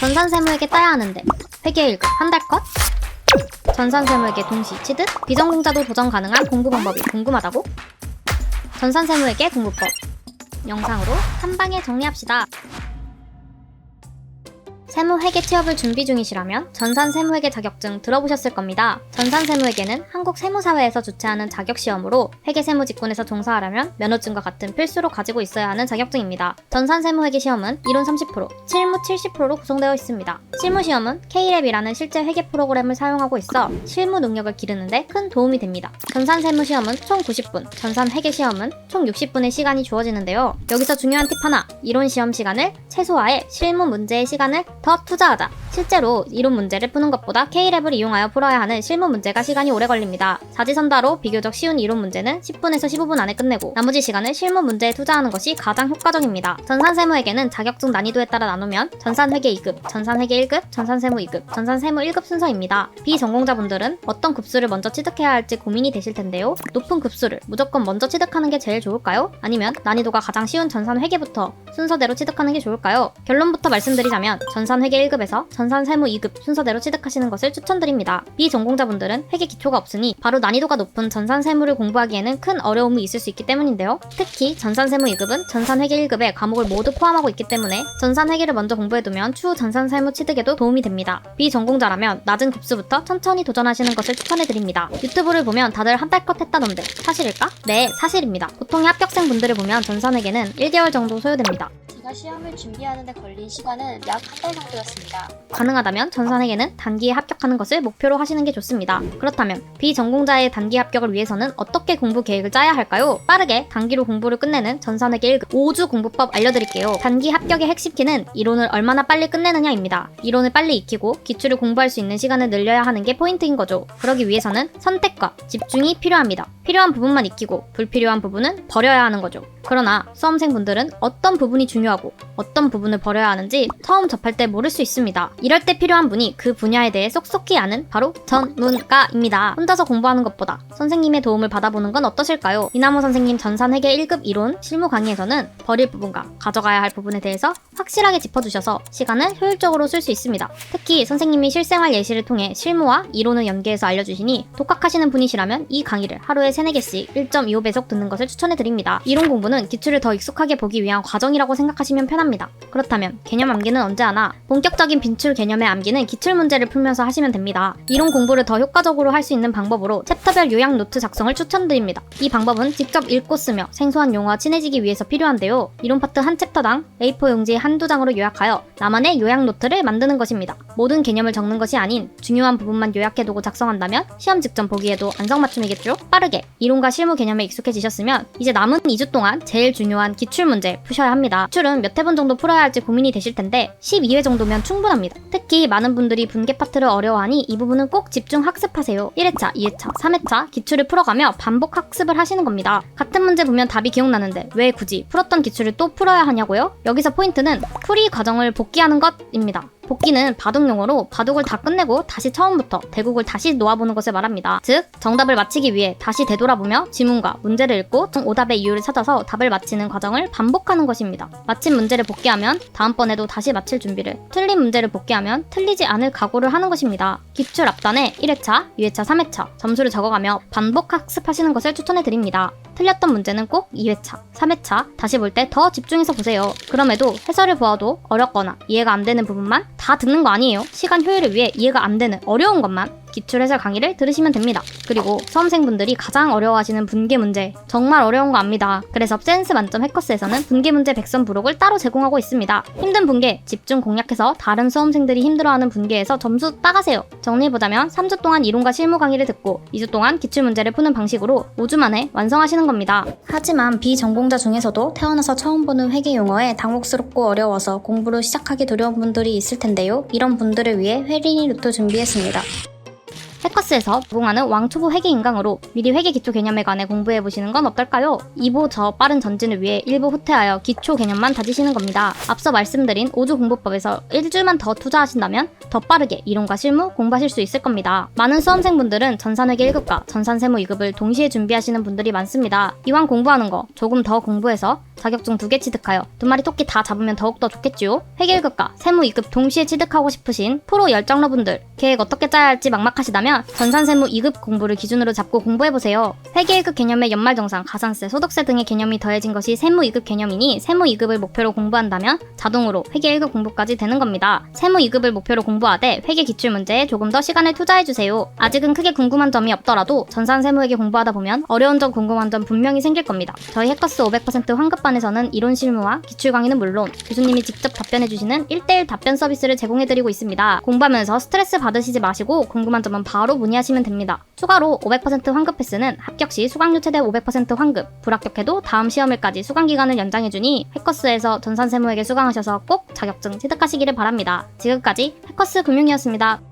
전산세무에게 따야 하는데 회계 1급 한 달 컷? 전산세무에게 동시 취득? 비전공자도 도전 가능한 공부 방법이 궁금하다고? 전산세무에게 공부법 영상으로 한 방에 정리합시다. 세무회계 취업을 준비 중이시라면 전산세무회계 자격증 들어보셨을 겁니다. 전산세무회계는 한국 세무사회에서 주최하는 자격시험으로 회계세무 직군에서 종사하려면 면허증과 같은 필수로 가지고 있어야 하는 자격증입니다. 전산세무회계 시험은 이론 30%, 실무 70%로 구성되어 있습니다. 실무시험은 K랩이라는 실제 회계 프로그램을 사용하고 있어 실무 능력을 기르는데 큰 도움이 됩니다. 전산세무시험은 총 90분, 전산회계시험은 총 60분의 시간이 주어지는데요. 여기서 중요한 팁 하나, 이론 시험 시간을 최소화해 실무 문제의 시간을 더 투자하자. 실제로 이론 문제를 푸는 것보다 K랩을 이용하여 풀어야 하는 실무 문제가 시간이 오래 걸립니다. 사지선다로 비교적 쉬운 이론 문제는 10분에서 15분 안에 끝내고 나머지 시간을 실무 문제에 투자하는 것이 가장 효과적입니다. 전산세무에게는 자격증 난이도에 따라 나누면 전산회계 2급, 전산회계 1급, 전산세무 2급, 전산세무 1급 순서입니다. 비전공자분들은 어떤 급수를 먼저 취득해야 할지 고민이 되실 텐데요. 높은 급수를 무조건 먼저 취득하는 게 제일 좋을까요? 아니면 난이도가 가장 쉬운 전산회계부터 순서대로 취득하는 게 좋을까요? 결론부터 말씀드리자면 전산회계 1급에서 전산 세무 2급 순서대로 취득하시는 것을 추천드립니다. 비전공자분들은 회계 기초가 없으니 바로 난이도가 높은 전산 세무를 공부하기에는 큰 어려움이 있을 수 있기 때문인데요. 특히 전산 세무 2급은 전산 회계 1급의 과목을 모두 포함하고 있기 때문에 전산 회계를 먼저 공부해두면 추후 전산 세무 취득에도 도움이 됩니다. 비전공자라면 낮은 급수부터 천천히 도전하시는 것을 추천해드립니다. 유튜브를 보면 다들 한 달컷 했다던데 사실일까? 네, 사실입니다. 보통의 합격생 분들을 보면 전산회계는 1개월 정도 소요됩니다. 제가 시험을 준비하는데 걸린 시간은 약 한 달 정도였습니다. 가능하다면 전산회계는 단기에 합격하는 것을 목표로 하시는 게 좋습니다. 그렇다면 비전공자의 단기 합격을 위해서는 어떻게 공부 계획을 짜야 할까요? 빠르게 단기로 공부를 끝내는 전산회계 1급 5주 공부법 알려드릴게요. 단기 합격의 핵심 키는 이론을 얼마나 빨리 끝내느냐입니다. 이론을 빨리 익히고 기출을 공부할 수 있는 시간을 늘려야 하는 게 포인트인 거죠. 그러기 위해서는 선택과 집중이 필요합니다. 필요한 부분만 익히고 불필요한 부분은 버려야 하는 거죠. 그러나 수험생분들은 어떤 부분이 중요하고 어떤 부분을 버려야 하는지 처음 접할 때 모를 수 있습니다. 이럴 때 필요한 분이 그 분야에 대해 쏙쏙히 아는 바로 전문가입니다. 혼자서 공부하는 것보다 선생님의 도움을 받아보는 건 어떠실까요? 이나무 선생님 전산회계 1급 이론 실무 강의에서는 버릴 부분과 가져가야 할 부분에 대해서 확실하게 짚어주셔서 시간을 효율적으로 쓸 수 있습니다. 특히 선생님이 실생활 예시를 통해 실무와 이론을 연계해서 알려주시니 독학하시는 분이시라면 이 강의를 하루에 3, 4개씩 1.25배속 듣는 것을 추천해드립니다. 이론 공부는 기출을 더 익숙하게 보기 위한 과정이라고 생각하시면 편합니다. 그렇다면 개념 암기는 언제 하나? 본격적인 빈출 개념의 암기는 기출 문제를 풀면서 하시면 됩니다. 이론 공부를 더 효과적으로 할 수 있는 방법으로 챕터별 요약 노트 작성을 추천드립니다. 이 방법은 직접 읽고 쓰며 생소한 용어와 친해지기 위해서 필요한데요. 이론 파트 한 챕터당 A4 용지 한두 장으로 요약하여 나만의 요약 노트를 만드는 것입니다. 모든 개념을 적는 것이 아닌 중요한 부분만 요약해두고 작성한다면 시험 직전 보기에도 안성맞춤이겠죠? 빠르게 이론과 실무 개념에 익숙해지셨으면 이제 남은 2주 동안 제일 중요한 기출 문제 푸셔야 합니다. 기출은 몇 회분 정도 풀어야 할지 고민이 되실 텐데 12회 정도면 충분합니다. 특히 많은 분들이 분계 파트를 어려워하니 이 부분은 꼭 집중 학습하세요. 1회차, 2회차, 3회차 기출을 풀어가며 반복 학습을 하시는 겁니다. 같은 문제 보면 답이 기억나는데 왜 굳이 풀었던 기출을 또 풀어야 하냐고요? 여기서 포인트는 풀이 과정을 복기하는 것입니다. 복기는 바둑 용어로 바둑을 다 끝내고 다시 처음부터 대국을 다시 놓아보는 것을 말합니다. 즉, 정답을 맞히기 위해 다시 되돌아보며 지문과 문제를 읽고 오답의 이유를 찾아서 답을 맞히는 과정을 반복하는 것입니다. 맞힌 문제를 복기하면 다음번에도 다시 맞힐 준비를, 틀린 문제를 복기하면 틀리지 않을 각오를 하는 것입니다. 기출 앞단에 1회차, 2회차, 3회차 점수를 적어가며 반복 학습하시는 것을 추천해 드립니다. 틀렸던 문제는 꼭 2회차, 3회차 다시 볼 때 더 집중해서 보세요. 그럼에도 해설을 보아도 어렵거나 이해가 안 되는 부분만 다 듣는 거 아니에요. 시간 효율을 위해 이해가 안 되는 어려운 것만 기출 해설 강의를 들으시면 됩니다. 그리고 수험생분들이 가장 어려워하시는 분계 문제 정말 어려운 거 압니다. 그래서 센스 만점 해커스에서는 분계 문제 백선 부록을 따로 제공하고 있습니다. 힘든 분계 집중 공략해서 다른 수험생들이 힘들어하는 분계에서 점수 따가세요. 정리해보자면 3주 동안 이론과 실무 강의를 듣고 2주 동안 기출 문제를 푸는 방식으로 5주 만에 완성하시는 겁니다. 하지만 비전공자 중에서도 태어나서 처음 보는 회계 용어에 당혹스럽고 어려워서 공부를 시작하기 두려운 분들이 있을 텐데요. 이런 분들을 위해 회린이 루트 준비했습니다. 해커스에서 제공하는 왕초보 회계 인강으로 미리 회계 기초 개념에 관해 공부해 보시는 건 어떨까요? 이보 저 빠른 전진을 위해 일부 후퇴하여 기초 개념만 다지시는 겁니다. 앞서 말씀드린 5주 공부법에서 일주일만 더 투자하신다면 더 빠르게 이론과 실무 공부하실 수 있을 겁니다. 많은 수험생분들은 전산회계 1급과 전산세무 2급을 동시에 준비하시는 분들이 많습니다. 이왕 공부하는 거 조금 더 공부해서 자격증 두 개 취득하여 두 마리 토끼 다 잡으면 더욱더 좋겠지요? 회계 1급과 세무 2급 동시에 취득하고 싶으신 프로 열정러분들 계획 어떻게 짜야 할지 막막하시다면 전산세무 2급 공부를 기준으로 잡고 공부해보세요. 회계 1급 개념에 연말정산, 가산세, 소득세 등의 개념이 더해진 것이 세무 2급 개념이니 세무 2급을 목표로 공부한다면 자동으로 회계 1급 공부까지 되는 겁니다. 세무 2급을 목표로 공부하되 회계 기출 문제에 조금 더 시간을 투자해주세요. 아직은 크게 궁금한 점이 없더라도 전산 세무회계 공부하다 보면 어려운 점 궁금한 점 분명히 생길 겁니다. 저희 해커스 500% 환급반에서는 이론 실무와 기출 강의는 물론 교수님이 직접 답변해주시는 1대1 답변 서비스를 제공해드리고 있습니다. 공부하면서 스트레스 받 으시지 마시고 궁금한 점은 바로 문의하시면 됩니다. 추가로 500% 환급 패스는 합격 시 수강료 최대 500% 환급, 불합격해도 다음 시험일까지 수강 기간을 연장해주니 해커스에서 전산 세무회계 수강하셔서 꼭 자격증 취득하시기를 바랍니다. 지금까지 해커스 금융이었습니다.